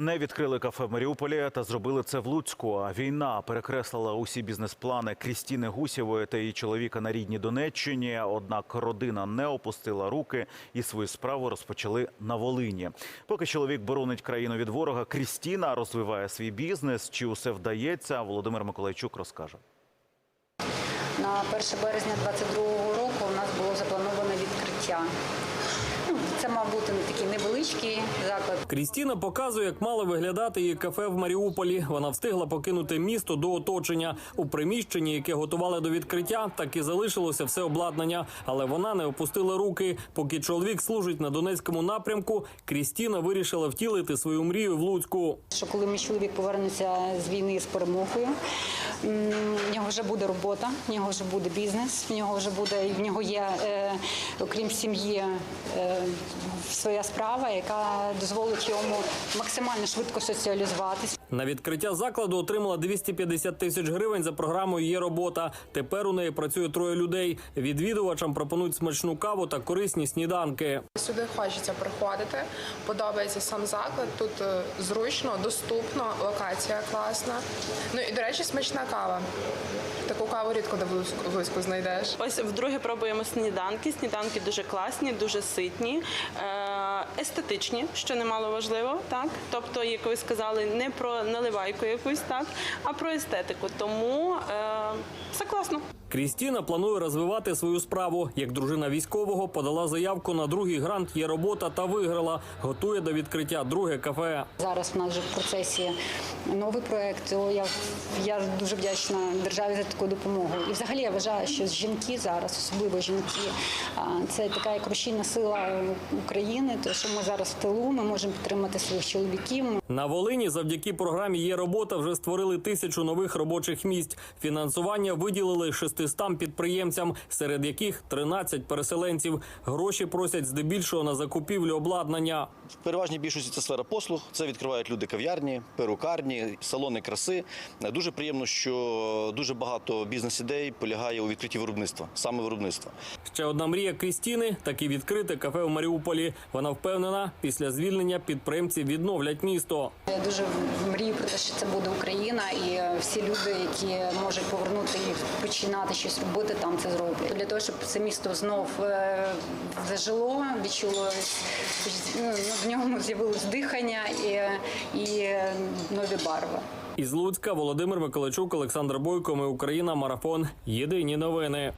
Не відкрили кафе в Маріуполі та зробили це в Луцьку. А війна перекреслила усі бізнес-плани Крістіни Гусєвої та її чоловіка на рідній Донеччині. Однак родина не опустила руки і свою справу розпочали на Волині. Поки чоловік боронить країну від ворога, Крістіна розвиває свій бізнес. Чи усе вдається? Володимир Миколайчук розкаже. На 1 березня 2022 року у нас було заплановане відкриття. Це мав бути такий невеличкий заклад. Крістіна показує, як мало виглядати її кафе в Маріуполі. Вона встигла покинути місто до оточення. У приміщенні, яке готували до відкриття, так і залишилося все обладнання. Але вона не опустила руки. Поки чоловік служить на Донецькому напрямку, Крістіна вирішила втілити свою мрію в Луцьку. Що коли мій чоловік повернеться з війни з перемогою, в нього вже буде робота, в нього вже буде бізнес, в нього вже буде в нього є, е, окрім сім'ї, е, своя справа, яка дозволить йому максимально швидко соціалізуватися. На відкриття закладу отримала 250 тисяч гривень за програмою Є робота. Тепер у неї працює троє людей. Відвідувачам пропонують смачну каву та корисні сніданки. Сюди хочеться приходити. Подобається сам заклад. Тут е, зручно, доступно, локація класна. Ну і до речі, смачна кава. Таку каву рідко де в Луцьку- в Луцьку знайдеш. Ось вдруге пробуємо сніданки. Сніданки дуже класні, дуже ситні, е, естетичні, що немало важливо, так. Тобто, як ви сказали, не про наливайку якусь, так, а про естетику. Тому е, все класно. Крістіна планує розвивати свою справу. Як дружина військового подала заявку на другий грант Є робота та виграла. Готує до відкриття друге кафе. Зараз в нас вже в процесі новий проект. Я, я дуже вдячна державі за таку допомогу. І взагалі я вважаю, що жінки зараз, особливо жінки, це така як рушійна сила України. То що ми зараз в тилу, ми можемо підтримати своїх чоловіків. На Волині завдяки програмі Є робота вже створили тисячу нових робочих місць. Фінансування виділили 600 підприємцям, серед яких 13 переселенців. Гроші просять здебільшого на закупівлю обладнання. В переважній більшості це сфера послуг. Це відкривають люди кав'ярні, перукарні, салони краси. Дуже приємно, що дуже багато бізнес-ідей полягає у відкритті виробництва, саме виробництва. Ще одна мрія Крістіни – таки відкрите кафе у Маріуполі. Вона впевнена, після звільнення підприємці відновлять місто. Я дуже мрію про те, що це буде Україна, і всі люди, які можуть повернути і починати щось робити, там це зроблять. Для того, щоб це місто знов е, зажило, відчуло ну, в ньому з'явилось дихання і, і е, нові барви. Із Луцька Володимир Миколайчук, Олександр Бойко. Ми Україна. Марафон. Єдині новини.